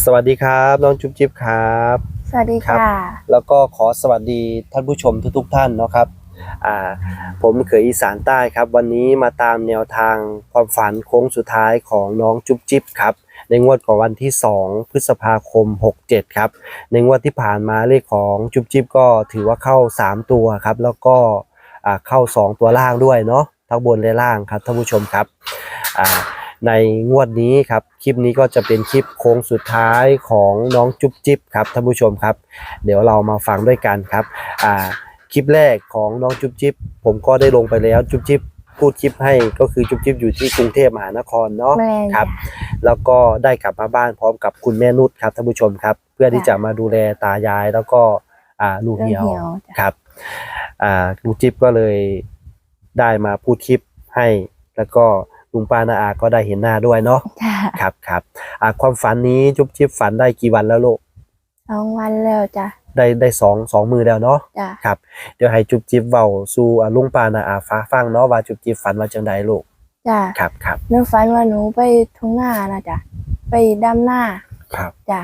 สวัสดีครับน้องจุ๊บจิ๊บครับ สวัสดีครับค่ะ แล้วก็ขอสวัสดีท่านผู้ชมทุกๆท่านเนาะครับอ่าผมเคยอีสานใต้ครับ วันนี้มาตามแนวทางความฝันโค้งสุดท้ายของน้องจุ๊บจิ๊บครับในงวดของวันที่ 2 พฤษภาคม 67 ครับ ในงวดที่ผ่านมาเลขของจุ๊บจิ๊บก็ถือว่าเข้า 3 ตัวครับ แล้วก็อ่าเข้า 2 ตัวล่างด้วยเนาะทั้งบนและล่างครับท่านผู้ชมครับอ่า ในงวดนี้ครับคลิปนี้ก็จะเป็นคลิปโค้งสุดท้ายของน้องจุ๊บจิ๊บครับท่านผู้ชมครับ เดี๋ยวเรามาฟังด้วยกันครับอ่าคลิปแรกของน้องจุ๊บจิ๊บผมก็ได้ลงไปแล้วจุ๊บจิ๊บพูดคลิปให้ก็คือจุ๊บจิ๊บอยู่ที่กรุงเทพมหานครเนาะแม่น ครับ แล้วก็ได้กลับมาบ้านพร้อมกับคุณแม่นุชครับท่านผู้ชมครับ เพื่อที่จะมาดูแลตายายแล้วก็อ่าลูกเรื่องเหี่ยวเหี่ยว จ้ะครับอ่าลุงจิ๊บก็เลยได้มาพูดคลิปให้ แล้วก็ ลุงป้านาอาก็ได้เห็นหน้าด้วยเนาะจ้ะครับครับอ่าความฝันนี้จุ๊บจิ๊บฝันได้กี่วันแล้วลูกสองวันแล้วจ้ะได้ได้สองสองมือแล้วเนาะจ้ะครับเดี๋ยวให้จุ๊บจิ๊บเว้าสู่อ่าลุงป้านาอาฟ้าฟังเนาะว่าจุ๊บจิ๊บฝันว่าจังใดลูกจ้ะครับครับหนูฝันว่าหนูไปทุ่งนานะจ้ะไปดำหน้าครับจ้ะ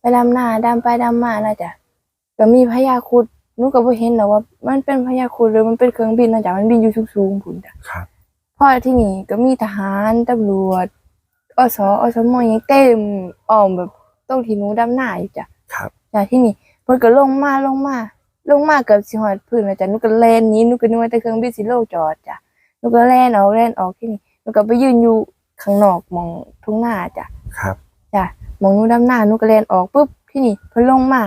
ไปดำหน้าดำไปดำมานะจ้ะก็มีพญาครุดหนูก็บ่เห็นหรอกว่า มันเป็นพญาครุดหรือมันเป็นเครื่องบินนะจ้ะมันบินอยู่สูงๆพุ่นจ้ะครับ พอที่นี่ก็มีทหารตำรวจอสอสมยังเต็มอ้อมแบบตรงที่หนูดำหน้าอยู่จ้ะครับจากที่นี่เพิ่นก็ลงมาลงมา ลงมาเกือบสิฮอดพื้นแล้วจ้ะหนูก็แล่นหนี้หนูก็นึกว่าแต่เครื่องบินสิโลกจอดจ้ะหนูก็แล่นออกแล่นออกที่นี่หนูก็ไปยืนอยู่ข้างนอกหมองทุ่งนาจ้ะครับจ้ะหมองหนูดำหน้าหนูก็แล่นออกปุ๊บที่นี่เพิ่นลงมา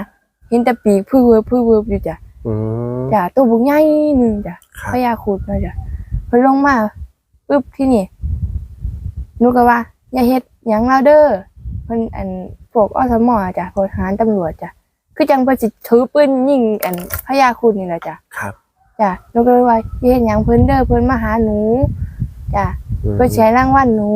เห็นแต่ปีกพื้เวิบพื้เวิบอยู่จ้ะอืมจ้ะตัวบุกใหญ่หนึงจ้ะครับพญาครุดเนาะจ้ะเพิ่นลงมา ปุ๊บที่นี่หนูก็ว่า อย่าเฮ็ดหยังเราเด้อเพิ่นอันพวกอสมอะจ้ะพวกทหารตำรวจจ้ะคือจังเพิ่นสิถือปืนยิงอันพญาครุดนี่แหละจ้ะครับ จ้ะหนูก็เลยว่าอย่าเฮ็ดหยังเพิ่นเด้อเพิ่นมาหาหนูจ้ะอืม เพิ่นสิให้รางวัลหนู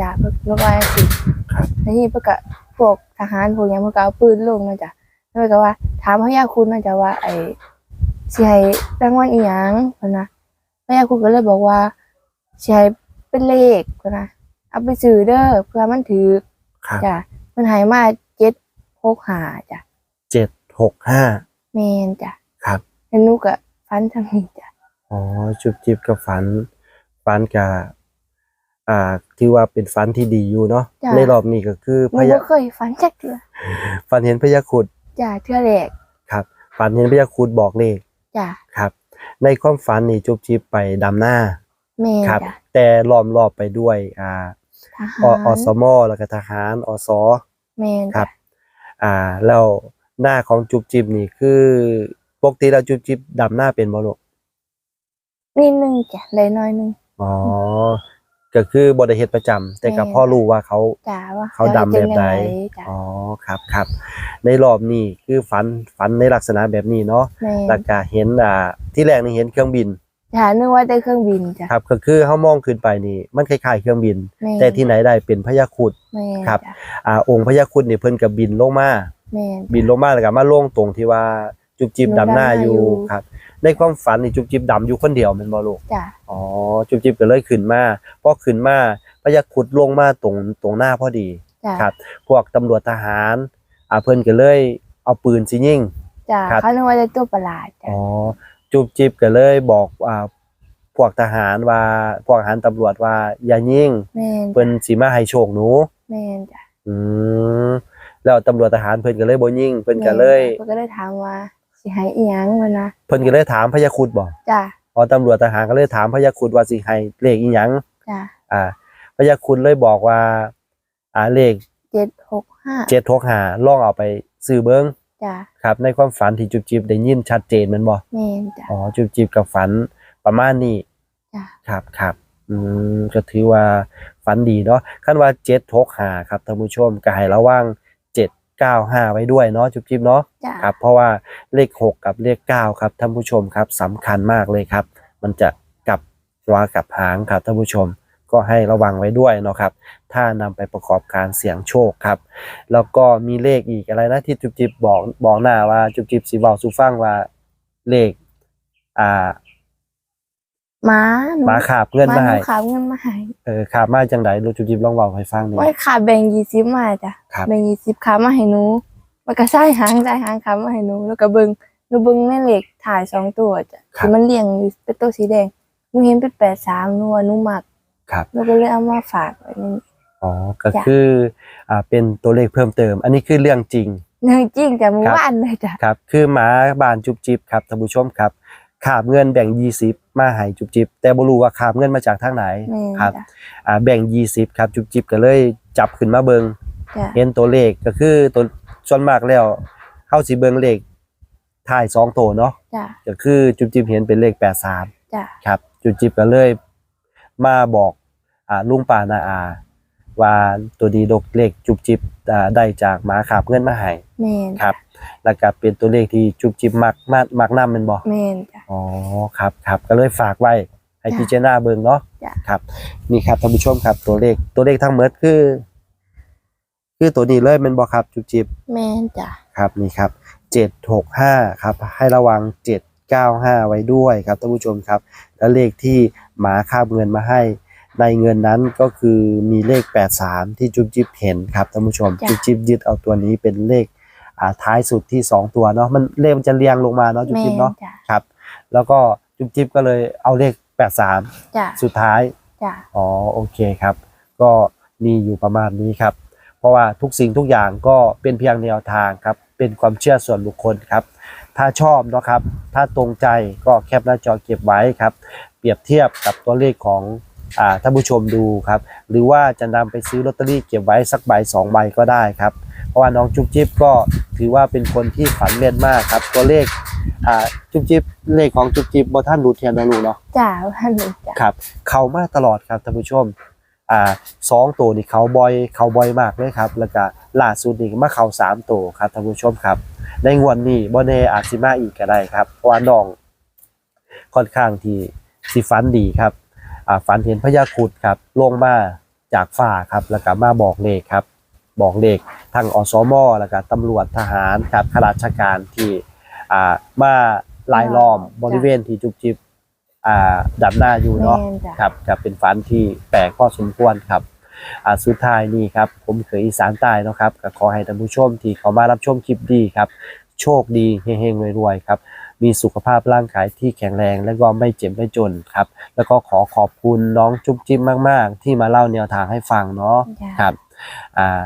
จ้ะเพิ่นหนูก็ว่าจังซี่ครับ แล้วนี่เพิ่นก็พวกทหารพวกหยังเพิ่นก็เอาปืนลงเนาะจ้ะแล้วเพิ่นก็ว่า ถามพญาครุดเนาะจ้ะว่าไอ้สิให้รางวัลอีหยังเพิ่นนะแม่คุณก็เลยบอกว่า ใช้เป็นเลขก็นะเอาไปซื้อเด้อเพื่อมันถือครับจ้ะมันหายมาเจ็ดหกหาจ้ะเจ็ดหกห้าเมนจ้ะครับแล้วหนูก็ฟันทำนี้จ้ะอ๋อจุ๊บจิ๊บกับฝันฝันกับอ่าที่ว่าเป็นฝันที่ดีอยู่เนาะในรอบนี้ก็คือหนูพญาบ่เคยฟันจักเทื่อฝันเห็นพญาครุดจ้ะเทื่อแรกครับฝันเห็นพญาครุดบอกเลขจ้ะครับ ในความฝันนี่จุ๊บจิ๊บไปดำหน้า เมนครับ จ้ะแต่ล้อมรอบไปด้วยอ่าทหาอรอสมแล้วก็ทหารอสเมนครัจ้ะบ อ่าแล้วหน้าของจุ๊บจิ๊บนี่คือปกติแล้วจุ๊บจิ๊บดำหน้าเป็นบ่ลูกนิดนึงจ้ะได้น้อยนึง อ๋อก็คือบ่ได้เฮ็ดประจำแต่ก็แม่นพ่อรู้ว่าเขา จ้ะว่าเขาดำแบบใดจ้ะอ๋อครับครับ ในรอบนี้คือฝันฝันในลักษณะแบบนี้เนาะเมนแล้วก็เห็นอ่าที่แรกนี่เห็นเครื่องบิน จ้ะนึกว่าได้เครื่องบินจ้ะครับก็คือเฮามองขึ้นไปนี่มันคล้ายๆเครื่องบินเมนแต่ที่ไหนได้เป็นพญาครุดเมนครับ จ้ะอ่าองค์พญาครุดนี่เพิ่นก็บินลงมาเมนบินลงมาแล้วก็มาลงตรงที่ว่าจุบจิบหนูดำหน้าดำหน้าอยู่อยู่ ครับ ในความฝันนี่จุบจิบดำอยู่คนเดียวแมันบ่ลูกจ้ะอ๋อจุบจิบก็เลยขึ้นมาพอขึ้นมาพญาครุดลงมาตรงตรงหน้าพอดี จ้ะครับ พวกตำรวจทหารอ่าเพิ่นก็เลยเอาปืนสิยิง จ้ะครับ เขานึกว่าได้ตัวประหลาดจ้ะอ๋อ จุบจิบก็เลยบอกอ่าพวกทหารว่าพวกทหารตำรวจว่าอย่ายิงแม่นเพิ่นสิมาให้โชคหนู แม่นจ้ะอืมแล้วตำรวจทหารเพิ่นก็เลยบ่ยิงเพิ่นก็เลย เพิ่นก็เลยถามว่าสิให้อีหยังวะนะเพิ่นก็เลยถามพญาครุดบอกจ้ะพอตำรวจทหารก็เลยถามพญาครุดว่าสิให้เลขอีหยังจ้ะอ่าพญาครุดเลยบอกว่า อ่าเลขเจ็ดหกห้าเจ็ดหกหาลองเอาไปซื้อเบิ้ง จ้ะครับ ในความฝันที่จุบจิบได้ยินชัดเจนแมันบ่แม่นจ้ะ อ๋อจุบจิบกับฝันประมาณนี้จ้ะ ครับครับอืมก็ถือว่าฝันดีเนาะคันว่าเจ็ดหกหาครับท่านผู้ชมก็ให้ระวังเจ็ดเก้าห้าไว้ด้วยเนาะจุบจิบเนาะ จ้ะครับเพราะว่าเลข 6 กับเลข 9 ครับท่านผู้ชมครับสำคัญมากเลยครับ มันจะกลับหัวกลับหางครับท่านผู้ชม ก็ให้ระวังไว้ด้วยเนาะครับ ถ้านำไปประกอบการเสี่ยงโชคครับ แล้วก็มีเลขอีกอะไรนะที่จุบจิบบอกบอกหน้าว่าจุบจิบสีบอกสูฟังว่าเลข อ่าหมาหนูหมาขาบเงินหมาหให้ขาบเงินมาให้เออขาบมาจังไดลูกจุ๊บจิ๊บลองเว้าให้ฟังหน่อไม่ยขาบแบ่งยี่สิบมาจ้ะครับแบ่งยี่สิบขาบมาให้หนูมันก็ใส่หางใส่หางขาบมาให้หนูแล้วก็เบิ่งหนูเบิ่งในเหล็กถ่ายสองตัวจ้ะที่มันเรียงอยู่เป็นตัวสีแดงหนูเห็นเป็นแปดสามหนูว่าหนูมัก ครับหนูก็เลยเอามาฝากไว้นี่ อ๋อก็จ้ะ คืออ่าเป็นตัวเลขเพิ่มเติม อันนี้คือเรื่องจริง เนื่องจริงจ้ะเมื่อครับวานเลยจ้ะครับคือหมาบานจุบจิบครับท่านผู้ชมครับขาบเงินแบ่ง20มาให้จุบจิบแต่บ่รู้ว่าขาบเงินมาจากทางไหนแม่นครับจ้ะอ่าแบ่ง20ครับจุบจิบก็เลยจับขึ้นมาเบิง จ้ะเห็นตัวเลขก็คือตัวส่วนมากแล้วเฮาสิเบิงเลขถ่าย2ตัวเนาะจ้ะก็คือจุบจิบเห็นเป็นเลข83จ้ะครับ จุบจิบก็เลย มาบอกอ่า ลุงป้านาอา ว่าตัวดีดกเลขจุบจิบอ่าได้จากหมาขาบเงินมาให้แม่นครับ แล้วก็เป็นตัวเลขที่จุบจิบมักมากมักนำแม่นบ่แม่นจ้ะ อ๋อครับครับก็เลยฝากไว้ให้จ้ะพิจารณาเบิ่งเนาะจ้ะ ครับนี่ครับท่านผู้ชมครับตัวเลขตัวเลขทั้งหมดคือ คือตัวนี้เลยแม่นบ่ครับจุบจิบ แม่นจ้ะ ครับนี่ครับเจ็ดหกห้าครับ ให้ระวังเจ็ดเก้าห้าไว้ด้วยครับท่านผู้ชมครับ แล้วเลขที่หมาคาบเงินมาให้ ในเงินนั้นก็คือมีเลข 83 ที่จุ๊บจิ๊บเห็นครับท่านผู้ชม จ้ะ จุ๊บจิ๊บยึดเอาตัวนี้เป็นเลขอ่าท้ายสุดที่ 2 ตัวเนาะมันเลขมันจะเรียงลงมาเนาะจุ๊บแม่จิ๊บนเนาะจ้ะครับ แล้วก็จุ๊บจิ๊บก็เลยเอาเลข 83 จ้ะสุดท้าย จ้ะอ๋อโอเคครับ ก็มีอยู่ประมาณนี้ครับ เพราะว่าทุกสิ่งทุกอย่างก็เป็นเพียงแนวทางครับ เป็นความเชื่อส่วนบุคคลครับ ถ้าชอบเนาะครับ ถ้าตรงใจก็แคปหน้าจอเก็บไว้ครับ เปรียบเทียบกับตัวเลขของอ่า ท่านผู้ชมดูครับ หรือว่าจะนำไปซื้อลอตเตอรี่เก็บไว้สักใบสองใบก็ได้ครับ เพราะว่าน้องจุ๊บจิ๊บก็ถือว่าเป็นคนที่ฝันแม่นมากครับ ตัวเลขอ่าจุ๊บจิ๊บเลขของจุ๊บจิ๊บบท่านดูเทียนนะลูกเนาะจ้ะท่านนี้จ้ะครับ เขามาตลอดครับท่านผู้ชมอ่าสองตัวนี่เขาบอยเขาบอยมากเลยครับ แล้วก็ล่าสุดนี่มาเขาสามตัวครับท่านผู้ชมครับ ในงวดนี้บ่แน่อาจสิมาอีกก็ได้ครับเพราะว่าน้องค่อนข้างที่สิฟันดีครับอ่า ฝันเห็นพญาครุดครับลงมาจากฟ้าครับแล้วก็มาบอกเลขครับ บอกเลขทางอสมแล้วก็ตำรวจทหารครับข้าราชการที่อ่ามาลายล้อมบริเวณที่จุบจิบอ่าดับหน้าอยู่เนาะแม่นจ้ะครับจะเป็นฝันที่แปลกพอสมควรครับอ่าสุดท้ายนี่ครับ ผมเคยอีสานใต้เนาะครับก็ขอให้ท่านผู้ชมที่เขามารับชมคลิปดีครับ โชคดีเฮงๆรวยๆครับ มีสุขภาพร่างกายที่แข็งแรง และก็ไม่เจ็บไม่จนครับ แล้วก็ขอขอบคุณน้องจุ๊บจิ๊บมาก ๆ ที่มาเล่าแนวทางให้ฟังเนาะจ้ะครับอ่า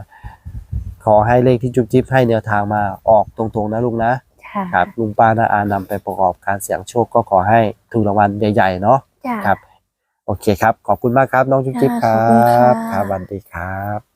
ขอให้เลขที่จุ๊บจิ๊บให้แนวทางมาออกตรงๆนะลุงนะค่ะครับลุงป้านาอานำไปประกอบการเสี่ยงโชคก็ขอให้ถูกรางวัลใหญ่ๆเนาะจ้ะครับ โอเคครับ ขอบคุณมากครับ น้องจุ๊บจิ๊บคค่ะรัขอบคุณค่ะบครับสวัสดีครับ